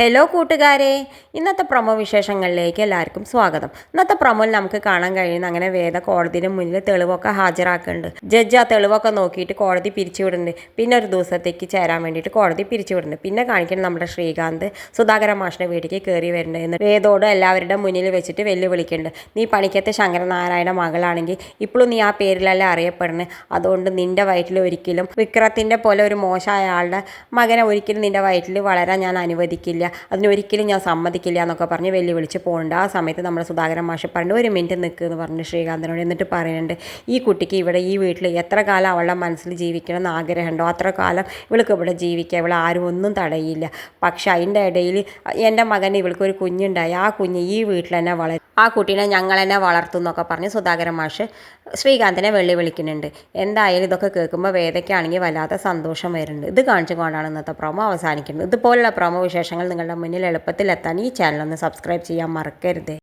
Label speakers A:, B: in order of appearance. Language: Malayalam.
A: ഹലോ കൂട്ടുകാരെ. ഇന്നത്തെ പ്രൊമോ വിശേഷങ്ങളിലേക്ക് എല്ലാവർക്കും സ്വാഗതം. ഇന്നത്തെ പ്രൊമോയിൽ നമുക്ക് കാണാൻ കഴിയുന്ന അങ്ങനെ വേദ കോടതിയുടെ മുന്നിൽ തെളിവൊക്കെ ഹാജരാക്കുന്നുണ്ട്. ജഡ്ജ് ആ തെളിവൊക്കെ നോക്കിയിട്ട് കോടതി പിരിച്ചുവിടുന്നുണ്ട്. പിന്നെ ഒരു ദിവസത്തേക്ക് ചേരാൻ വേണ്ടിയിട്ട് കോടതി പിരിച്ചുവിടുന്നുണ്ട്. പിന്നെ കാണിക്കുന്നത് നമ്മുടെ ശ്രീകാന്ത് സുധാകര മാഷിന്റെ വീട്ടിലേക്ക് കയറി വരുന്നുണ്ട് എന്ന് വേദോട് എല്ലാവരുടെ മുന്നിൽ വെച്ചിട്ട് വെല്ലുവിളിക്കുന്നുണ്ട്. നീ പണിക്കത്തെ ശങ്കരനാരായണ മകളാണെങ്കിൽ ഇപ്പോഴും നീ ആ പേരിലല്ലേ അറിയപ്പെടുന്നത് അതുകൊണ്ട് നിന്റെ വയറ്റിൽ ഒരിക്കലും വിക്രത്തിന്റെ പോലെ ഒരു മോശമായ ആളുടെ മകനെ ഒരിക്കലും നിന്റെ വയറ്റിൽ വളരാൻ ഞാൻ അനുവദിക്കില്ല. അതിനൊരിക്കലും ഞാൻ സമ്മതിക്കില്ല എന്നൊക്കെ പറഞ്ഞ് വെല്ലുവിളിച്ച് പോകേണ്ട. ആ സമയത്ത് നമ്മുടെ സുധാകരൻ മാഷ് പറഞ്ഞു ഒരു മിനിറ്റ് നിൽക്കുക എന്ന് പറഞ്ഞ് ശ്രീകാന്തനോട് എന്നിട്ട് പറയുന്നുണ്ട് ഈ കുട്ടിക്ക് ഇവിടെ ഈ വീട്ടിൽ എത്ര കാലം അവളുടെ മനസ്സിൽ ജീവിക്കണം എന്ന് ആഗ്രഹമുണ്ടോ? അത്ര കാലം ഇവൾക്ക് ഇവിടെ ജീവിക്കുക ഇവൾ ആരും ഒന്നും തടയില്ല. പക്ഷെ അതിന്റെ ഇടയിൽ എന്റെ മകൻ ഇവൾക്ക് ഒരു കുഞ്ഞുണ്ടായി. ആ കുഞ്ഞ് ഈ വീട്ടിൽ തന്നെ വളരും ആ കുട്ടീനെ ഞങ്ങൾ തന്നെ വളർത്തും എന്നൊക്കെ പറഞ്ഞ് സുധാകരൻ മാഷ് ശ്രീകാന്തിനെ വെള്ളി വിളിക്കുന്നുണ്ട്. എന്തായാലും ഇതൊക്കെ കേൾക്കുമ്പോൾ വേദയ്ക്കാണെങ്കിൽ വല്ലാത്ത സന്തോഷം വരുന്നുണ്ട്. ഇത് കാണിച്ചു കൊണ്ടാണ് ഇന്നത്തെ പ്രോമോ അവസാനിക്കുന്നത്. ഇതുപോലുള്ള പ്രോമോ വിശേഷങ്ങൾ നിങ്ങളുടെ മുന്നിൽ എളുപ്പത്തിൽ എത്താൻ ഈ ചാനൽ ഒന്ന് സബ്സ്ക്രൈബ് ചെയ്യാൻ മറക്കരുത്.